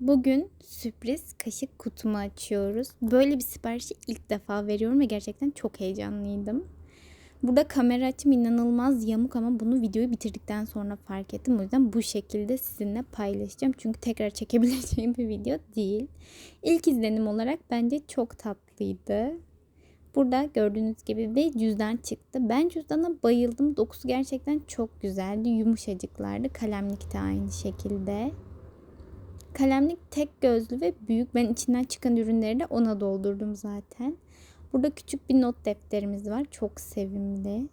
Bugün sürpriz kaşık kutumu açıyoruz. Böyle bir siparişi ilk defa veriyorum ve gerçekten çok heyecanlıydım. Burada kamera açım inanılmaz yamuk ama bunu videoyu bitirdikten sonra fark ettim. O yüzden bu şekilde sizinle paylaşacağım. Çünkü tekrar çekebileceğim bir video değil. İlk izlenim olarak bence çok tatlıydı. Burada gördüğünüz gibi bir cüzdan çıktı. Ben cüzdana bayıldım. Dokusu gerçekten çok güzeldi. Yumuşacıklardı. Kalemlik de aynı şekilde. Kalemlik tek gözlü ve büyük. Ben içinden çıkan ürünleri de ona doldurdum zaten. Burada küçük bir not defterimiz var. Çok sevimli.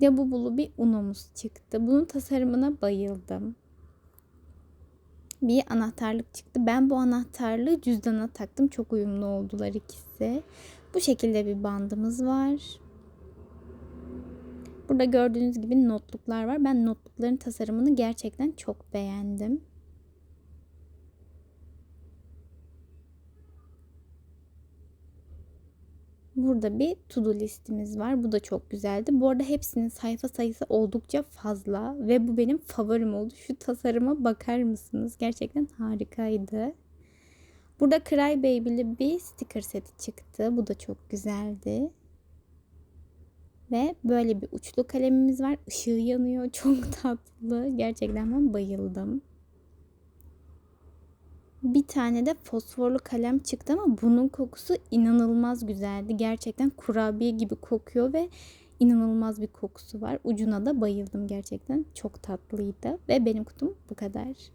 Yabubulu bir unomuz çıktı. Bunun tasarımına bayıldım. Bir anahtarlık çıktı. Ben bu anahtarlığı cüzdana taktım. Çok uyumlu oldular ikisi. Bu şekilde bir bandımız var. Burada gördüğünüz gibi notluklar var. Ben notlukların tasarımını gerçekten çok beğendim. Burada bir to-do listimiz var. Bu da çok güzeldi. Bu arada hepsinin sayfa sayısı oldukça fazla ve bu benim favorim oldu. Şu tasarıma bakar mısınız? Gerçekten harikaydı. Burada Cry Baby'li bir sticker seti çıktı. Bu da çok güzeldi. Ve böyle bir uçlu kalemimiz var. Işığı yanıyor. Çok tatlı. Gerçekten ben bayıldım. Bir tane de fosforlu kalem çıktı ama bunun kokusu inanılmaz güzeldi. Gerçekten kurabiye gibi kokuyor ve inanılmaz bir kokusu var. Ucuna da bayıldım gerçekten. Çok tatlıydı ve benim kutum bu kadar.